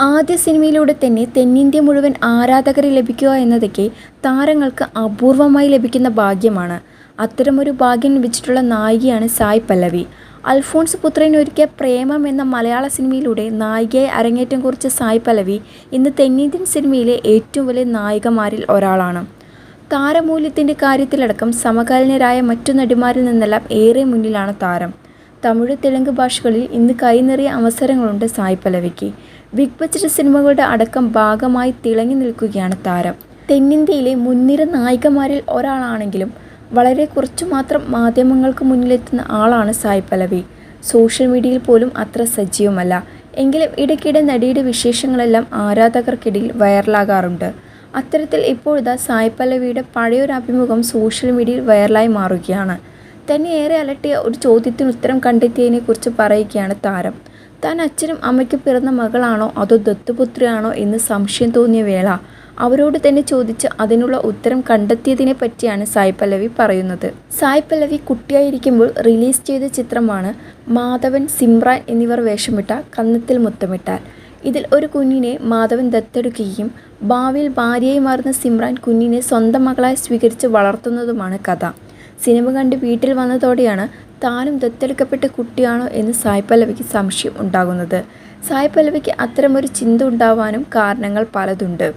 ആദ്യ സിനിമയിലൂടെ തന്നെ തെന്നിന്ത്യ മുഴുവൻ ആരാധകരെ ലഭിക്കുക എന്നതൊക്കെ താരങ്ങൾക്ക് അപൂർവമായി ലഭിക്കുന്ന ഭാഗ്യമാണ്. അത്തരമൊരു ഭാഗ്യം ലഭിച്ചിട്ടുള്ള നായികയാണ് സായ് പല്ലവി. അൽഫോൺസ് പുത്രൻ ഒരുക്കിയ പ്രേമം എന്ന മലയാള സിനിമയിലൂടെ നായികയെ അരങ്ങേറ്റം കുറിച്ച സായ് പല്ലവി ഇന്ന് തെന്നിന്ത്യൻ സിനിമയിലെ ഏറ്റവും വലിയ നായികമാരിൽ ഒരാളാണ്. താരമൂല്യത്തിന്റെ കാര്യത്തിലടക്കം സമകാലീനരായ മറ്റു നടിമാരിൽ നിന്നെല്ലാം ഏറെ മുന്നിലാണ് താരം. തമിഴ് തെലുങ്ക് ഭാഷകളിൽ ഇന്ന് കൈനിറിയ അവസരങ്ങളുണ്ട് സായ് പല്ലവിക്ക്. ബിഗ് ബജറ്റ് സിനിമകളുടെ അടക്കം ഭാഗമായി തിളങ്ങി നിൽക്കുകയാണ് താരം. തെന്നിന്ത്യയിലെ മുൻനിര നായികമാരിൽ ഒരാളാണെങ്കിലും വളരെ കുറച്ചു മാത്രം മാധ്യമങ്ങൾക്ക് മുന്നിലെത്തുന്ന ആളാണ് സായി പലവി സോഷ്യൽ മീഡിയയിൽ പോലും അത്ര സജീവമല്ല. എങ്കിലും ഇടയ്ക്കിടെ നടിയുടെ വിശേഷങ്ങളെല്ലാം ആരാധകർക്കിടയിൽ വൈറലാകാറുണ്ട്. അത്തരത്തിൽ ഇപ്പോഴിതാ സായ് പല്ലവിയുടെ പഴയൊരു അഭിമുഖം സോഷ്യൽ മീഡിയയിൽ വൈറലായി മാറുകയാണ്. തന്നെ ഏറെ അലട്ടിയ ഒരു ചോദ്യത്തിന് ഉത്തരം കണ്ടെത്തിയതിനെക്കുറിച്ച് പറയുകയാണ് താരം. താൻ അച്ഛനും അമ്മയ്ക്ക് പിറന്ന മകളാണോ അതോ ദത്തുപുത്രിയാണോ എന്ന് സംശയം തോന്നിയ വേള. അവരോട് തന്നെ ചോദിച്ച് അതിനുള്ള ഉത്തരം കണ്ടെത്തിയതിനെ പറ്റിയാണ് സായ് പല്ലവി പറയുന്നത്. സായ് പല്ലവി കുട്ടിയായിരിക്കുമ്പോൾ റിലീസ് ചെയ്ത ചിത്രമാണ് മാധവൻ സിമ്രാൻ എന്നിവർ വേഷമിട്ട കന്നത്തിൽ മുത്തമിട്ടാൽ. ഇതിൽ ഒരു കുഞ്ഞിനെ മാധവൻ ദത്തെടുക്കുകയും ഭാവിയിൽ ഭാര്യയായി മാറുന്ന സിമ്രാൻ കുഞ്ഞിനെ സ്വന്തം മകളായി സ്വീകരിച്ച് വളർത്തുന്നതുമാണ് കഥ. സിനിമ കണ്ട് വീട്ടിൽ വന്നതോടെയാണ് താനും ദത്തെടുക്കപ്പെട്ട കുട്ടിയാണോ എന്ന് സായ് പല്ലവിക്ക് സംശയം ഉണ്ടാകുന്നത്. സായ് പല്ലവിക്ക് അത്തരമൊരു ചിന്ത ഉണ്ടാവാനും കാരണങ്ങൾ പലതുണ്ട്.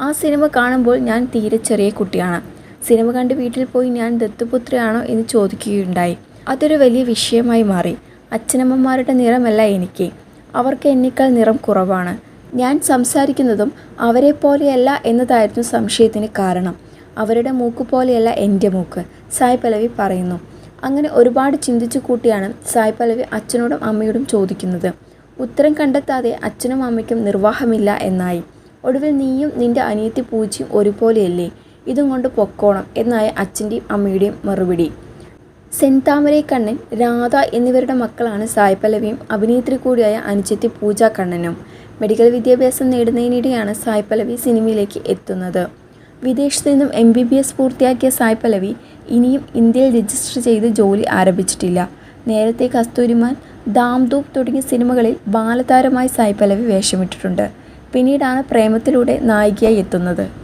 ആ സിനിമ കാണുമ്പോൾ ഞാൻ തീരെ ചെറിയ കുട്ടിയാണ്. സിനിമ കണ്ട് വീട്ടിൽ പോയി ഞാൻ ദത്തുപുത്രയാണോ എന്ന് ചോദിക്കുകയുണ്ടായി. അതൊരു വലിയ വിഷയമായി മാറി. അച്ഛനമ്മമാരുടെ നിറമല്ല എനിക്ക്. അവർക്ക് എന്നേക്കാൾ നിറം കുറവാണ്. ഞാൻ സംസാരിക്കുന്നതും അവരെ പോലെയല്ല എന്നതായിരുന്നു സംശയത്തിന് കാരണം. അവരുടെ മൂക്ക് പോലെയല്ല എന്റെ മൂക്ക് സായ് പലവി പറയുന്നു. അങ്ങനെ ഒരുപാട് ചിന്തിച്ചു കൂട്ടിയാണ് സായ് പലവി അച്ഛനോടും അമ്മയോടും ചോദിക്കുന്നത്. ഉത്തരം കണ്ടെത്താതെ അച്ഛനും അമ്മയ്ക്കും നിർവാഹമില്ല എന്നായി. ഒടുവിൽ നീയും നിന്റെ അനിയത്തി പൂച്ചയും ഒരുപോലെയല്ലേ ഇതും കൊണ്ട് പൊക്കോണം എന്നായ അച്ഛന്റെയും അമ്മയുടെയും മറുപടി. സെൻതാമരൈ കണ്ണൻ രാധ എന്നിവരുടെ മക്കളാണ് സായ് പല്ലവിയും അഭിനേത്രി കൂടിയായ അനുജത്തി പൂജ കണ്ണനും. മെഡിക്കൽ വിദ്യാഭ്യാസം നേടുന്നതിനിടെയാണ് സായ് പല്ലവി സിനിമയിലേക്ക് എത്തുന്നത്. വിദേശത്തു നിന്നും എം ബി ബി എസ് പൂർത്തിയാക്കിയ സായ് പലവി ഇനിയും ഇന്ത്യയിൽ രജിസ്റ്റർ ചെയ്ത് ജോലി ആരംഭിച്ചിട്ടില്ല. നേരത്തെ കസ്തൂരിമാൻ ദാംദൂപ് തുടങ്ങിയ സിനിമകളിൽ ബാലതാരമായി സായ് പലവി വേഷമിട്ടിട്ടുണ്ട്. പിന്നീടാണ് പ്രേമത്തിലൂടെ നായികയായി എത്തുന്നത്.